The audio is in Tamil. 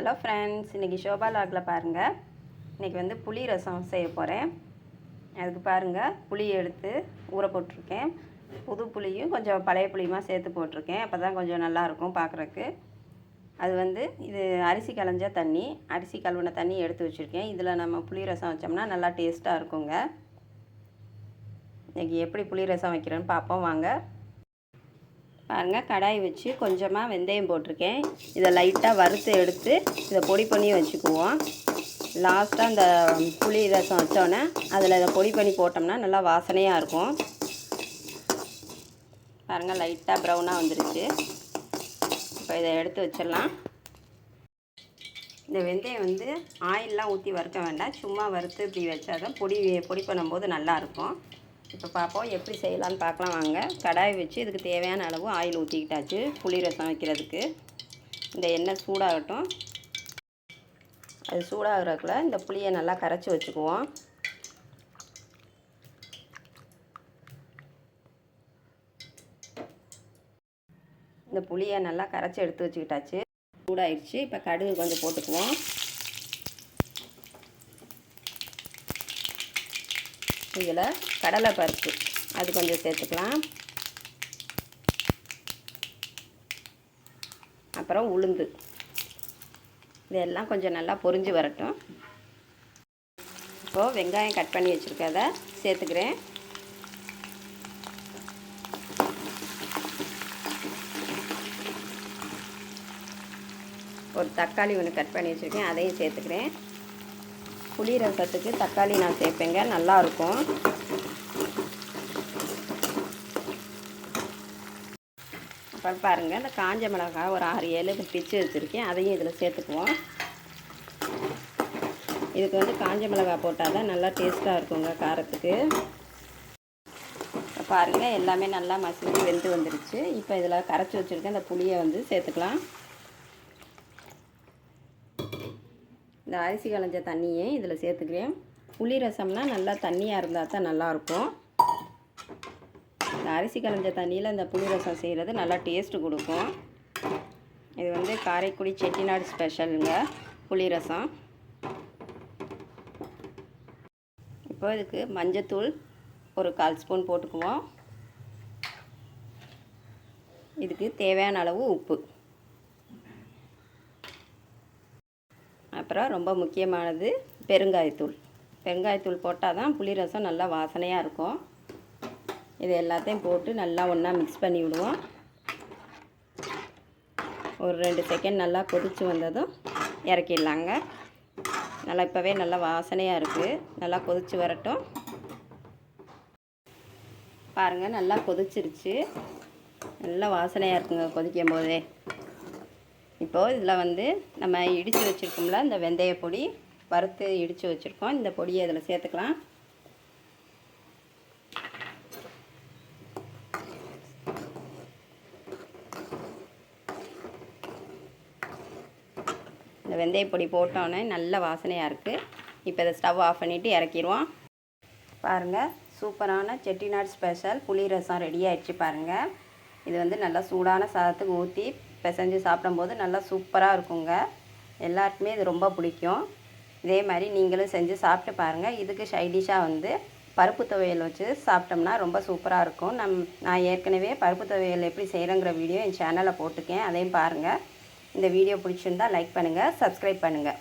ஹலோ ஃப்ரெண்ட்ஸ் இன்றைக்கி ஷோபா லாகில் பாருங்கள் இன்றைக்கி வந்து புளி ரசம் செய்ய போகிறேன் அதுக்கு பாருங்கள் புளி எடுத்து ஊற போட்டிருக்கேன். புது புளியும் கொஞ்சம் பழைய புளியுமா சேர்த்து போட்டிருக்கேன். அப்போ தான் கொஞ்சம் நல்லாயிருக்கும் பார்க்குறக்கு அது வந்து இது அரிசி களைஞ்ச தண்ணி அரிசி கழுவின தண்ணி எடுத்து வச்சுருக்கேன். இதில் நம்ம புளி ரசம் வச்சோம்னா நல்லா டேஸ்ட்டாக இருக்குங்க. இன்றைக்கி எப்படி புளி ரசம் வைக்கிறேன்னு பார்ப்போம் வாங்க. பாருங்கள் கடாய் வச்சு கொஞ்சமாக வெந்தயம் போட்டிருக்கேன். இதை லைட்டாக வறுத்து எடுத்து இதை பொடி பண்ணி வச்சுக்குவோம். லாஸ்ட்டாக இந்த புளி ரசம் வச்சோன்னே அதில் இதை பொடி பண்ணி போட்டோம்னா நல்லா வாசனையாக இருக்கும். பாருங்கள் லைட்டாக ப்ரௌனாக வந்துருச்சு. இப்போ இதை எடுத்து வச்சிடலாம். இந்த வெந்தயம் வந்து ஆயிலெலாம் ஊற்றி வறுக்க வேண்டாம். சும்மா வறுத்து இப்படி வச்சாதான் பொடி பொடி பண்ணும்போது நல்லாயிருக்கும் இப்போ பார்ப்போம் எப்படி செய்யலான்னு பார்க்கலாம் வாங்க. கடாய் வச்சு இதுக்கு தேவையான அளவு ஆயில் ஊற்றிக்கிட்டாச்சு புளி ரசம் வைக்கிறதுக்கு. இந்த எண்ணெய் சூடாகட்டும். அது சூடாகிறதுக்குள்ள இந்த புளியை நல்லா கரைச்சி வச்சுக்குவோம். இந்த புளியை நல்லா கரைச்சி எடுத்து வச்சுக்கிட்டாச்சு. சூடாயிடுச்சு இப்போ கடுகு கொஞ்சம் போட்டுக்குவோம். இதில் கடலை பருப்பு அது கொஞ்சம் சேர்த்துக்கலாம். அப்புறம் உளுந்து. இதெல்லாம் கொஞ்சம் நல்லா பொரிஞ்சு வரட்டும். இப்போது வெங்காயம் கட் பண்ணி வச்சுருக்கத சேர்த்துக்கிறேன். ஒரு தக்காளி ஒன்று கட் பண்ணி வச்சுருக்கேன். அதையும் சேர்த்துக்கிறேன். புளி ரசத்துக்கு தக்காளி நான் சேர்ப்பேங்க. நல்லாயிருக்கும். அப்புறம் பாருங்கள் இந்த காஞ்ச மிளகாய் ஒரு ஆறு ஏழு பிச்சு வச்சுருக்கேன். அதையும் இதில் சேர்த்துக்குவோம். இதுக்கு வந்து காஞ்ச மிளகாய் போட்டால் தான் நல்லா டேஸ்ட்டாக இருக்குங்க காரத்துக்கு. பாருங்கள் எல்லாமே நல்லா மசிஞ்சு வெந்து வந்துருச்சு. இப்போ இதில் கரைச்சி வச்சுருக்கேன் இந்த புளியை வந்து சேர்த்துக்கலாம். இந்த அரிசி களைஞ்ச தண்ணியை இதில் சேர்த்துக்கிறேன். புளி ரசம்னா நல்லா தண்ணியாக இருந்தால் தான் நல்லாயிருக்கும். இந்த அரிசி களைஞ்ச தண்ணியில் இந்த புளி ரசம் செய்கிறது நல்லா டேஸ்ட்டு கொடுக்கும். இது வந்து காரைக்குடி செட்டிநாடு ஸ்பெஷலுங்க புளி ரசம். இப்போ இதுக்கு மஞ்சத்தூள் ஒரு கால் ஸ்பூன் போட்டுக்குவோம். இதுக்கு தேவையான அளவு உப்பு. அப்புறம் ரொம்ப முக்கியமானது பெருங்காயத்தூள். பெருங்காயத்தூள் போட்டால் தான் புளி ரசம் நல்லா வாசனையாக இருக்கும். இது எல்லாத்தையும் போட்டு நல்லா ஒன்றா மிக்ஸ் பண்ணி விடுவோம். ஒரு ரெண்டு செகண்ட் நல்லா கொதித்து வந்ததும் இறக்கிடலாங்க. நல்லா இப்போவே நல்லா வாசனையாக இருக்குது நல்லா கொதித்து வரட்டும். பாருங்கள் நல்லா கொதிச்சிருச்சு. நல்லா வாசனையாக இருக்குங்க கொதிக்கும் போதே இப்போது இதில் வந்து நம்ம இடித்து வச்சுருக்கோம்ல இந்த வெந்தய பொடி வறுத்து இடித்து வச்சுருக்கோம். இந்த பொடியை இதில் சேர்த்துக்கலாம். இந்த வெந்தய பொடி போட்டோன்னே நல்ல வாசனையாக இருக்குது இப்போ இதை ஸ்டவ் ஆஃப் பண்ணிவிட்டு இறக்கிடுவோம். பாருங்கள் சூப்பரான செட்டிநாடு ஸ்பெஷல். புளி ரசம் ரெடி ஆயிடுச்சு பாருங்கள் இது வந்து நல்லா சூடான சாதத்துக்கு ஊற்றி பிசைஞ்சு சாப்பிடும்போது நல்லா சூப்பராக இருக்குங்க. எல்லாருக்குமே இது ரொம்ப பிடிக்கும். இதே மாதிரி நீங்களும் செஞ்சு சாப்பிட்டு பாருங்கள் இதுக்கு சைடிஷாக வந்து பருப்பு துவையல் வச்சு சாப்பிட்டோம்னா ரொம்ப சூப்பராக இருக்கும். நம் நான் ஏற்கனவே பருப்பு துவையல் எப்படி செய்கிறேங்கிற வீடியோ என் சேனலில் போட்டிருக்கேன். அதையும் பாருங்கள் இந்த வீடியோ பிடிச்சிருந்தா லைக் பண்ணுங்கள் சப்ஸ்கிரைப் பண்ணுங்கள்